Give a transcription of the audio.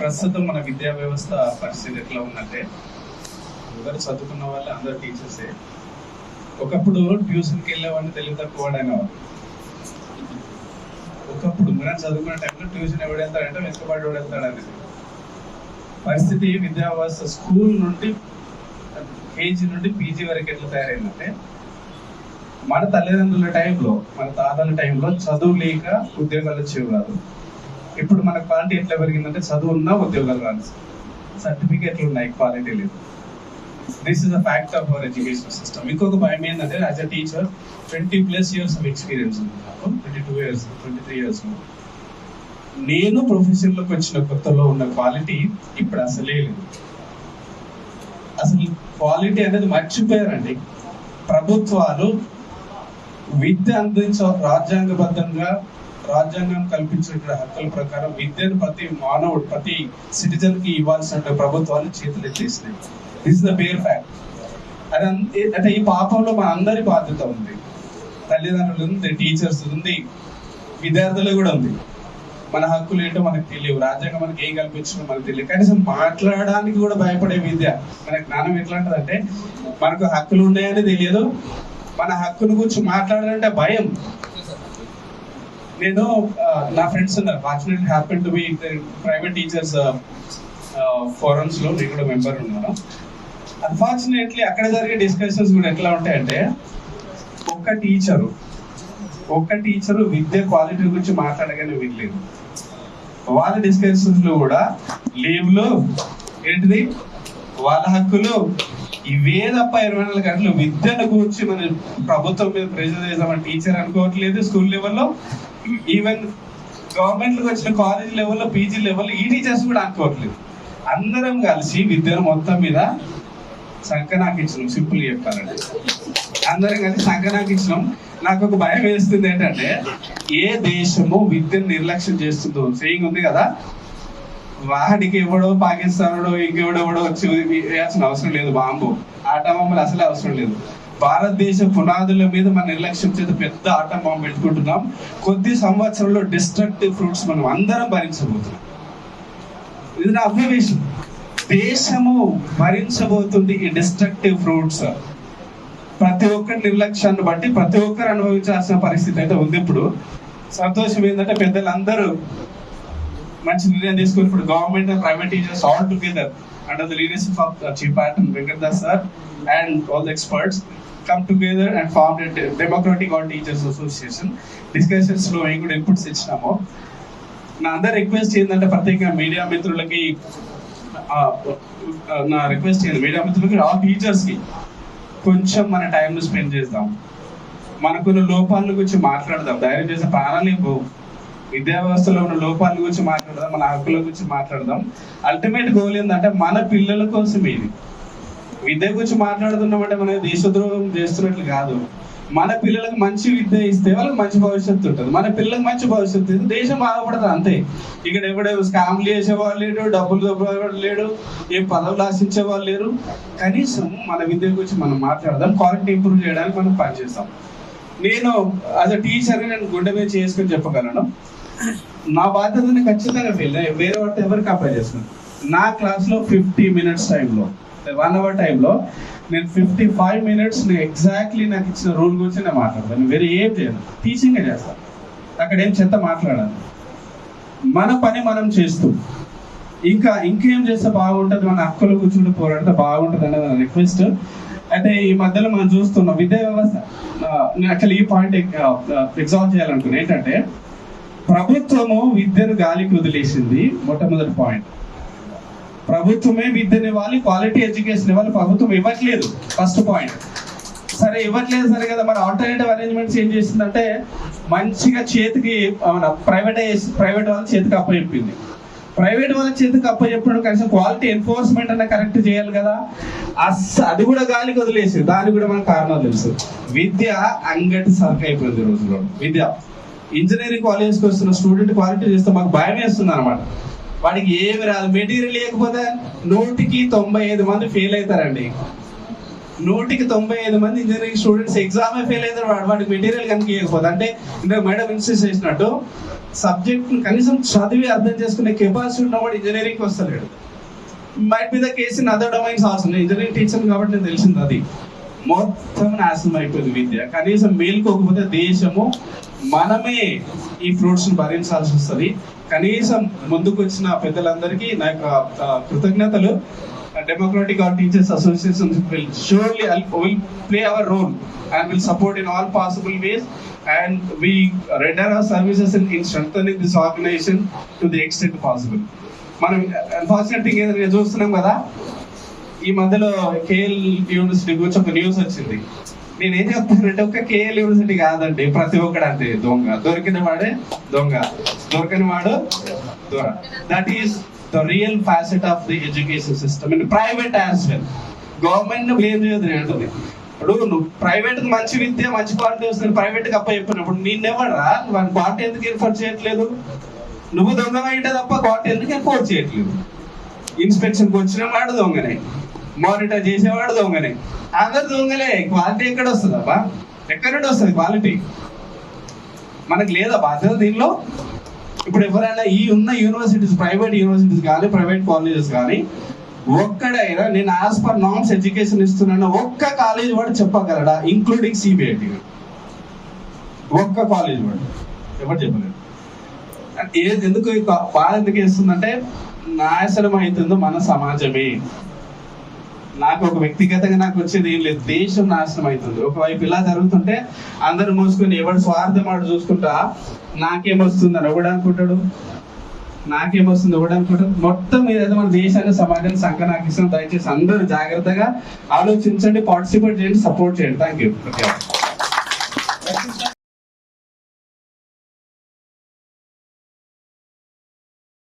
ప్రస్తుతం మన విద్యా వ్యవస్థ పరిస్థితి ఎట్లా ఉందంటే ఎవరు చదువుకున్న వాళ్ళు అందరు టీచర్సే ఒకప్పుడు ట్యూషన్కి వెళ్ళేవాడిని తెలివి తక్కువ వాడనేవాడు ఒకప్పుడు మనం చదువుకునే టైంలో ట్యూషన్ ఎవడు వెళ్తాడంటే వెనుకబడి వెళ్తాడు అనేది పరిస్థితి విద్యా వ్యవస్థ స్కూల్ నుండి కేజీ నుండి పీజీ వరకు ఎట్లా తయారైందంటే మన తల్లిదండ్రుల టైంలో మన తాతల టైంలో చదువు లేక ఉద్యోగాలు వచ్చేవి కాదు. ఇప్పుడు మన క్వాలిటీ ఎట్లా పెరిగిందంటే చదువు ఉన్నా ఉద్యోగాలు రాదు. సర్టిఫికేట్లు ఉన్నాయి క్వాలిటీ లేదు. This is a fact of our education system ఇంకొక భయం ఏంటంటే as a teacher twenty plus years of experience ఉంది నాకు. Twenty two years twenty three years నేను ప్రొఫెషన్లోకి వచ్చిన కొత్తలో ఉన్న క్వాలిటీ ఇప్పుడు అసలే లేదు. అసలు క్వాలిటీ అనేది మర్చిపోయారండి ప్రభుత్వాలు విద్య అందించ రాజ్యాంగబద్ధంగా రాజ్యాంగం కల్పించిన హక్కుల ప్రకారం విద్యను ప్రతి మానవుడు ప్రతి సిటిజన్కి ఇవ్వాల్సిన ప్రభుత్వాలు చేతులు ఎత్తేసినాయి. దిస్ ద బేర్ ఫ్యాక్ట్ అది అన్- అంటే ఈ పాపంలో మన అందరి బాధ్యత ఉంది. తల్లిదండ్రులు ఉంది టీచర్స్ ఉంది విద్యార్థులు కూడా ఉంది. మన హక్కులు ఏంటో మనకు తెలియవు. రాజ్యాంగం మనకి ఏం కల్పించడం మనకు తెలియదు. కనీసం మాట్లాడడానికి కూడా భయపడే విద్య మన జ్ఞానం ఎట్లాంటిదంటే మనకు హక్కులు ఉన్నాయని తెలియదు. మన హక్కును గురించి మాట్లాడాలంటే భయం. నేను uh, నా ఫ్రెండ్స్ ఉన్నారు. Fortunate happen to be private teachers ఫోరమ్స్లో నేను కూడా మెంబర్ ఉన్నాను. అన్ఫార్చునేట్లీ అక్కడ జరిగే డిస్కషన్స్ కూడా ఎట్లా ఉంటాయంటే ఒక్క టీచరు ఒక్క టీచరు విద్య క్వాలిటీ గురించి మాట్లాడగానే వినలేదు. వాళ్ళ డిస్కషన్స్లో కూడా లీవ్లు ఏంటిది? వాళ్ళ హక్కులు. ఇవే తప్ప ఇరవై నాలుగు గంటలు విద్యను గురించి మన ప్రభుత్వం మీద ప్రెజర్ చేద్దామని టీచర్ అనుకోవట్లేదు స్కూల్ లెవెల్లో ఈవెన్ గవర్నమెంట్ వచ్చిన కాలేజ్ లెవెల్లో పీజీ లెవెల్లో ఈ టీచర్స్ కూడా అనుకోవట్లేదు అందరం కలిసి విద్యను మొత్తం మీద సంకనాకించడం సింపుల్ చెప్పాలంటే అందరం కలిసి సంకనాకించడం నాకు ఒక భయం వేస్తుంది ఏంటంటే ఏ దేశము విద్యను నిర్లక్ష్యం చేస్తుందో సేయింగ్ ఉంది కదా వాడికి ఎవడో పాకిస్తానుడో ఇంకెవడెవడో వచ్చి వేయాల్సిన అవసరం లేదు బాంబు ఆట బాంబులు అసలే అవసరం లేదు భారతదేశ పునాదుల మీద మన నిర్లక్ష్యం చేత పెద్ద ఆట బాంబు పెట్టుకుంటున్నాం. కొద్ది సంవత్సరంలో డిస్ట్రక్టివ్ ఫ్రూట్స్ మనం అందరం భరించబోతున్నాం. ఇది నా అబ్జర్వేషన్ దేశము భరించబోతుంది ఈ డిస్ట్రక్టివ్ ఫ్రూట్స్ ప్రతి ఒక్కరి నిర్లక్ష్యాన్ని బట్టి ప్రతి ఒక్కరు అనుభవించాల్సిన పరిస్థితి అయితే ఉంది ఇప్పుడు. సంతోషం ఏంటంటే పెద్దలందరూ మంచి నిర్ణయం తీసుకుని ఇప్పుడు government and private teachers all together under the leadership of chief patron Venkatadas sir and all the experts come together and form democratic all teachers association డిస్కషన్స్లో మేము కూడా ఇన్పుట్స్ ఇచ్చినాము. నా అందరి రిక్వెస్ట్ ఏంటంటే ప్రత్యేకంగా మీడియా మిత్రులకి నా రిక్వెస్ట్ ఏంటి మీడియా మిత్రులకి ఆ టీచర్స్కి కొంచెం మన టైం స్పెండ్ చేద్దాం. మనకున్న లోపాల గురించి మాట్లాడదాం. ధైర్యం చేసే ప్రాణాలు పోవు విద్యా వ్యవస్థలో ఉన్న లోపాల గురించి మాట్లాడదాం. మన హక్కుల గురించి మాట్లాడదాం. అల్టిమేట్ గోల్ ఏంటంటే మన పిల్లల కోసం ఇది. విద్య గురించి మాట్లాడుతున్నామంటే మనం దేశద్రోహం చేస్తున్నట్లు కాదు. మన పిల్లలకు మంచి విద్య ఇస్తే వాళ్ళకి మంచి భవిష్యత్తు ఉంటుంది. మన పిల్లలకు మంచి భవిష్యత్తు ఇస్తే దేశం బాధపడుతుంది అంతే. ఇక్కడ ఎవడే స్కామ్లు చేసేవాళ్ళు లేడు డబ్బులు దొబ్బేవాడు లేడు ఏ పదవులు ఆశించే వాళ్ళు లేరు. కనీసం మన విద్య గురించి మనం మాట్లాడదాం క్వాలిటీ ఇంప్రూవ్ చేయడానికి మనం పనిచేస్తాం. నేను అస్ అ టీచర్ నేను గుండె మీద చేసుకుని చెప్పగలను. నా బాధ్యతని ఖచ్చితంగా వెళ్ళిన వేరే వాటితో ఎవరికి అప్లై చేసుకున్నాను నా క్లాస్లో ఫిఫ్టీ మినిట్స్ టైంలో వన్ అవర్ టైంలో నేను ఫిఫ్టీ ఫైవ్ మినిట్స్ నేను ఎగ్జాక్ట్లీ నాకు ఇచ్చిన రూల్ గురించి నేను మాట్లాడతాను. వేరే ఏం చేయను. టీచింగే చేస్తాను అక్కడ ఏం చెత్త మాట్లాడాను. మన పని మనం చేస్తూ. ఇంకా ఇంకేం చేస్తే బాగుంటుంది? మన అక్కలు కూర్చుంటూ పోరాడితే బాగుంటుంది అనేది నా రిక్వెస్ట్ అయితే ఈ మధ్యలో మనం చూస్తున్న విద్యా వ్యవస్థ. నేను యాక్చువల్లీ ఈ పాయింట్ ఎగ్జామ్ చేయాలనుకున్నాను ఏంటంటే ప్రభుత్వము విద్యను గాలికి వదిలేసింది మొట్టమొదటి పాయింట్ ప్రభుత్వమే విద్యను ఇవ్వాలి క్వాలిటీ ఎడ్యుకేషన్ ఇవ్వాలి ప్రభుత్వం ఇవ్వట్లేదు. ఫస్ట్ పాయింట్ సరే ఇవ్వట్లేదు సరే కదా మన ఆల్టర్నేటివ్ అరేంజ్మెంట్స్ ఏం చేసిందంటే మంచిగా చేతికి మన ప్రైవేట్ ప్రైవేట్ వాళ్ళ చేతికి అప్పచెప్పింది ప్రైవేట్ వాళ్ళ చేతికి అప్పచెప్పినప్పుడు కనీసం క్వాలిటీ ఎన్ఫోర్స్మెంట్ అన్న కరెక్ట్ చేయాలి కదా. అస్ అది కూడా గాలికి వదిలేసి దానికి కూడా మనకు కారణాలు తెలుసు. విద్య అంగటి సరుకు అయిపోయింది రోజుల్లో. విద్య. ఇంజనీరింగ్ కాలేజ్కి వస్తున్న స్టూడెంట్ క్వాలిటీ చేస్తే మాకు భయం వేస్తుంది అనమాట వాడికి ఏమి రాదు మెటీరియల్ లేకపోతే నూటికి తొంభై ఐదు మంది ఫెయిల్ అవుతారండి. నూటికి తొంభై ఐదు మంది ఇంజనీరింగ్ స్టూడెంట్స్ ఎగ్జామే ఫెయిల్ అవుతారు వాడు వాడికి మెటీరియల్ కనుక ఇవ్వకపోతే. అంటే ఇందాక మేడం ఇన్సిస్ట్ చేసినట్టు సబ్జెక్ట్ కనీసం చదివి అర్థం చేసుకునే కెపాసిటీ ఉన్నవాడు engineering వస్తలేడు. Might be the case in other domains also engineering teacher కాబట్టి నేను తెలిసింది అది. మొత్తం నాశనం అయిపోయింది విద్య. కనీసం మేలుకోకపోతే దేశము మనమే ఈ ఫ్రూట్స్ భరించాల్సి వస్తుంది. కనీసం ముందుకు వచ్చిన పెద్దలందరికీ నా యొక్క కృతజ్ఞతలు. Democratic all teachers association will surely will play our role and will support in all possible ways and we render our services in in strength this organisation to the extent possible మనం unfortunate thing ఏదైనా చూస్తున్నాం కదా? ఈ మధ్యలో KL university గురించి ఒక news వచ్చింది. నేను ఏం చెప్తానంటే ఒక కేఎల్ యూనివర్సిటీ కాదండి ప్రతి ఒక్కడు అంతే దొంగ. దొరికిన వాడే దొంగ. దొరకని వాడు దొర that is the real facet of the education system in private as well గవర్నమెంట్ను బ్లేమ్ చేయదు నేను ఇప్పుడు నువ్వు ప్రైవేట్ మంచి విద్య మంచి క్వాలిటీ వస్తుంది ప్రైవేట్కి అప్ప చెప్పినప్పుడు నిన్నెవడరా వాని క్వాలిటీ ఎందుకు ఏర్పాటు చేయట్లేదు? నువ్వు దొంగ అయితే తప్ప క్వాలిటీ ఎందుకు ఏర్పాటు చేయట్లేదు? ఇన్స్పెక్షన్ వచ్చిన వాడు దొంగనే. మానిటర్ చేసేవాడు దొంగనే. అందరు దొంగలే. క్వాలిటీ ఎక్కడ వస్తుంది అబ్బా? ఎక్కడ నుండి వస్తుంది క్వాలిటీ మనకు లేదా బాధ్యత దీనిలో? ఇప్పుడు ఎవరైనా ఈ ఉన్న యూనివర్సిటీస్ ప్రైవేట్ యూనివర్సిటీస్ కానీ ప్రైవేట్ కాలేజెస్ కానీ ఒక్కడైనా నేను యాజ్ పర్ నామ్స్ ఎడ్యుకేషన్ ఇస్తున్నాను. ఒక్క కాలేజ్ వాడు చెప్పగలడా? ఇంక్లూడింగ్ సిబిఐటి ఒక్క కాలేజ్ వాడు. ఎవరు చెప్పలేదు ఏది ఎందుకు బాధ ఎందుకు వేస్తుందంటే నాశనం అవుతుందో మన సమాజమే. నాకు ఒక వ్యక్తిగతంగా నాకు వచ్చేది ఏం లేదు. దేశం నాశనం అవుతుంది. ఒకవైపు ఇలా జరుగుతుంటే అందరూ మూసుకుని ఎవడు స్వార్థం వాడు చూసుకుంటా నాకేమొస్తుంది అని ఒకడు అనుకుంటాడు? నాకేమొస్తుంది ఒకడు అనుకుంటాడు? మొత్తం ఏదైతే మన దేశాన్ని సమాజాన్ని సంకనాకిస్తాం దయచేసి అందరూ జాగ్రత్తగా ఆలోచించండి పార్టిసిపేట్ చేయండి సపోర్ట్ చేయండి. Thank you